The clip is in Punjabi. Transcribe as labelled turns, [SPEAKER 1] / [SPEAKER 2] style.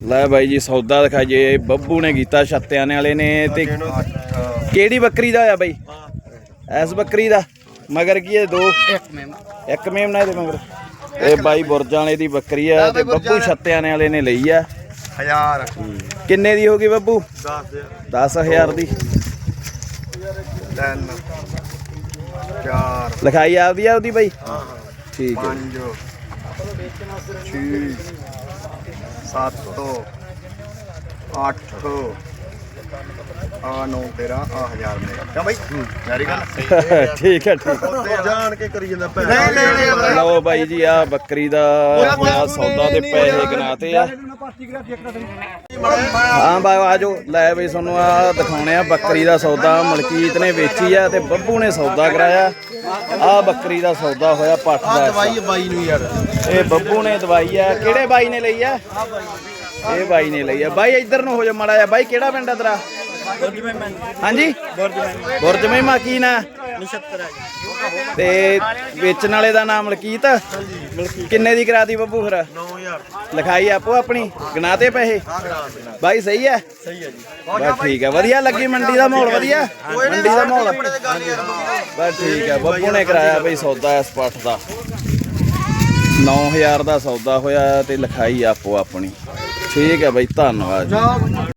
[SPEAKER 1] ਲੈ ਬਾਈ ਜੀ ਸੌਦਾ ਦਿਖਾਈਏ ਬੱਬੂ ਨੇ ਕੀਤਾ ਛੱਤਿਆਨੇ ਵਾਲੇ ਨੇ ਤੇ ਕਿਹੜੀ ਬੱਕਰੀ ਦਾ ਆ ਬਾਈ? ਐਸ ਬੱਕਰੀ ਦਾ ਮਗਰ ਕੀ ਹੈ ਦੋ?
[SPEAKER 2] ਇੱਕ ਮੈਮ।
[SPEAKER 1] ਇੱਕ ਮੇਮਨਾ ਇਹਦੇ ਮਗਰ। ਇਹ ਬਾਈ ਬੁਰਜਾਂ ਵਾਲੇ ਦੀ ਬੱਕਰੀ ਆ ਤੇ ਬੱਬੂ ਛੱਤਿਆਨੇ ਵਾਲੇ ਨੇ ਲਈ ਆ।
[SPEAKER 3] ਹਜ਼ਾਰ।
[SPEAKER 1] ਕਿੰਨੇ ਦੀ ਹੋ ਗਈ ਬੱਬੂ?
[SPEAKER 3] 10
[SPEAKER 1] 10000 ਦੀ।
[SPEAKER 3] ਤਿੰਨ ਚਾਰ।
[SPEAKER 1] ਲਿਖਾਈ ਆਪਦੀ ਆ ਉਹਦੀ ਬਾਈ ਠੀਕ ਹੈ।
[SPEAKER 3] ਪੰਜ ਛੇ ਸੱਤ ਅੱਠ ਆ ਨੌ ਤੇਰਾ ਆ ਹਜ਼ਾਰ ਮੇਰਾ ਕਿਆ ਬਾਈ? ਯਾਰੀ ਗੱਲ।
[SPEAKER 1] ਠੀਕ ਹੈ ਠੀਕ
[SPEAKER 3] ਉੱਤੇ ਜਾਣ ਕੇ ਕਰੀ ਜਾਂਦਾ ਭੈਣ। ਨਹੀਂ ਨਹੀਂ ਨਹੀਂ
[SPEAKER 1] ਲਓ ਬਾਈ ਜੀ ਆ ਬੱਕਰੀ ਦਾ ਹੋਇਆ ਸੌਦਾ ਦੇ ਪੈਸੇ ਗਨਾਤੇ ਆ। ਹਾਂ ਬਾਈ ਆਜੋ ਲੈ ਬਈ ਤੁਹਾਨੂੰ ਆ ਦਿਖਾਉਣੇ ਆ। ਬੱਕਰੀ ਦਾ ਸੌਦਾ ਮਲਕੀਤ ਨੇ ਵੇਚੀ ਆ ਤੇ ਬੱਬੂ ਨੇ ਸੌਦਾ ਕਰਾਇਆ। ਆ ਬੱਕਰੀ ਦਾ ਸੌਦਾ ਹੋਇਆ ਪੱਠ ਦਾ
[SPEAKER 3] ਬਾਈ ਨੂੰ ਯਾਰ।
[SPEAKER 1] ਇਹ ਬੱਬੂ ਨੇ ਦਵਾਈ ਆ। ਕਿਹੜੇ ਬਾਈ ਨੇ ਲਈ ਆ? ਇਹ ਬਾਈ ਨੇ ਲਈ ਆ। ਬਾਈ ਇੱਧਰ ਨੂੰ ਹੋ ਜਾ ਮੜਾ ਆ ਬਾਈ, ਕਿਹੜਾ ਪਿੰਡ ਆ ਤੇਰਾ? ਹਾਂਜੀ? ਬੁਰਜ ਮਹਿਮਾ ਕੀ ਨਾ? ਤੇ ਵੇਚਣ ਵਾਲੇ ਦਾ ਨਾਮ ਮਲਕੀਤ? ਕਿੰਨੇ ਦੀ ਕਰਾਤੀ ਬੱਬੂ ਫਿਰ?
[SPEAKER 3] 9000
[SPEAKER 1] ਲਿਖਾਈ ਆਪੋ ਆਪਣੀ। ਗਨਾਤੇ ਪੈਸੇ? ਬਾਈ, ਸਹੀ ਹੈ
[SPEAKER 3] ਸਹੀ ਹੈ ਜੀ
[SPEAKER 1] ਬਸ ਠੀਕ ਹੈ ਵਧੀਆ ਲੱਗੀ ਮੰਡੀ ਦਾ ਮਾਹੌਲ, ਵਧੀਆ? ਮੰਡੀ ਦਾ ਮਾਹੌਲ? ਬਸ ਠੀਕ ਹੈ ਬੱਬੂ ਨੇ ਕਰਾਇਆ ਬਈ ਸੌਦਾ ਇਸ ਪੱਠ ਦਾ। 9000 ਦਾ ਸੌਦਾ ਹੋਇਆ ਤੇ ਲਿਖਾਈ ਆਪੋ ਆਪਣੀ। ਠੀਕ ਹੈ ਬਾਈ ਧੰਨਵਾਦ ਜੀ।